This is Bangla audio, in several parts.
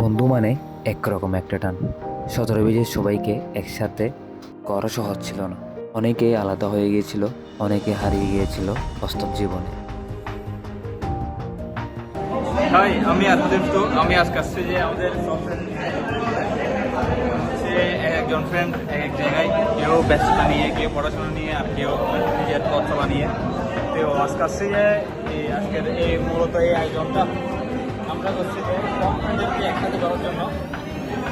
বন্ধু মানে একরকম একটা টান। সতেরো বেজে সবাইকে একসাথে করা সহজ ছিল না। অনেকে আলাদা হয়ে গিয়েছিল, অনেকে হারিয়ে গিয়েছিল বাস্তব জীবনে। হাই আমি তো আমি আজকে আসছি যে আমাদের একজন ফ্রেন্ড এক এক জায়গায়। কেউ ব্যস্ততা নিয়ে, কেউ পড়াশোনা নিয়ে, আর কেউ নিজের তথ্য বানিয়ে। তো আজকে আসছে যে আজকের এই মূলত এই আয়োজনটা আমরা করছি যে জন্য।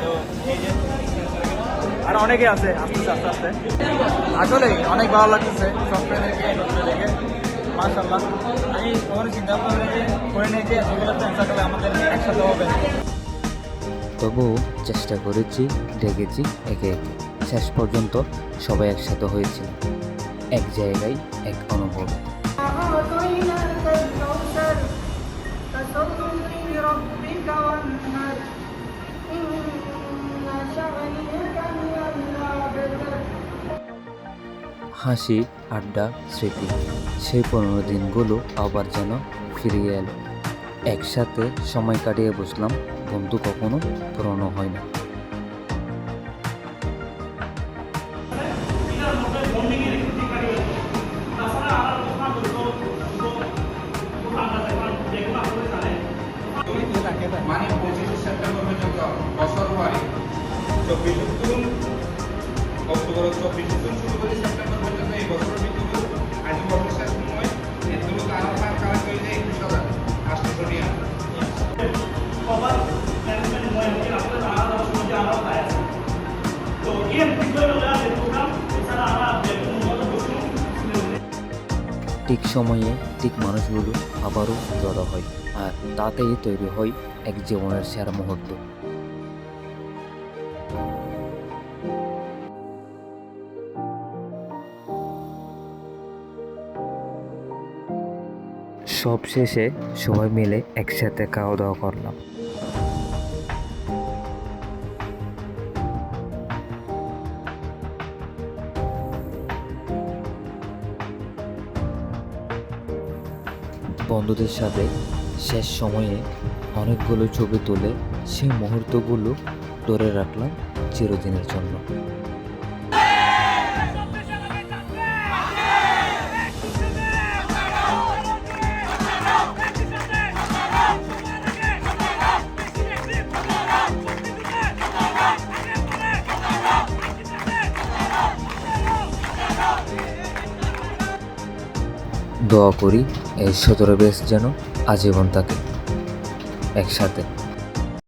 তো এই যে আর অনেকে আছে আস্তে আস্তে আস্তে আস্তে। আসলে অনেক ভালো লাগতেছে সব দেখে। মাশাল্লাহ আমি কখনো চিন্তা ভাবনা যে করে ফ্রেন্ড সার্কেলে আমাদের একসাথে হবে। তবুও চেষ্টা করেছি ডেকেছি একে একে। শেষ পর্যন্ত সবাই একসাথে হয়েছিল। এক জায়গায় এক অনুভব। হাসি, আড্ডা, স্মৃতি, সেই পনেরো দিনগুলো আবার যেন ফিরিয়ে এলো। একসাথে সময় কাটিয়ে বসলাম বন্ধু কখনো পুরনো হয় না মানে পঁচিশে সেপ্টেম্বর পর্যন্ত বছর পরে চব্বিশ অক্টোবর চব্বিশ শুরু করে সেপ্টেম্বর পর্যন্ত এই আজ সময় কারা হয়েছে একুশ হাজার ঠিক সময়ে ঠিক মানুষগুলো আবারও জড়ো হয়, আর তাতেই তৈরি হয় এক জীবনের সেরা মুহূর্ত। সব শেষে সবাই মিলে একসাথে খাওয়া দাওয়া করলাম। বন্ধুদের সাথে শেষ সময়ে অনেকগুলো ছবি তুলে সেই মুহূর্তগুলো ধরে রাখলাম চিরদিনের জন্য। দোয়া করি এই সতেরো বেশ যেন আজীবন থাকে একসাথে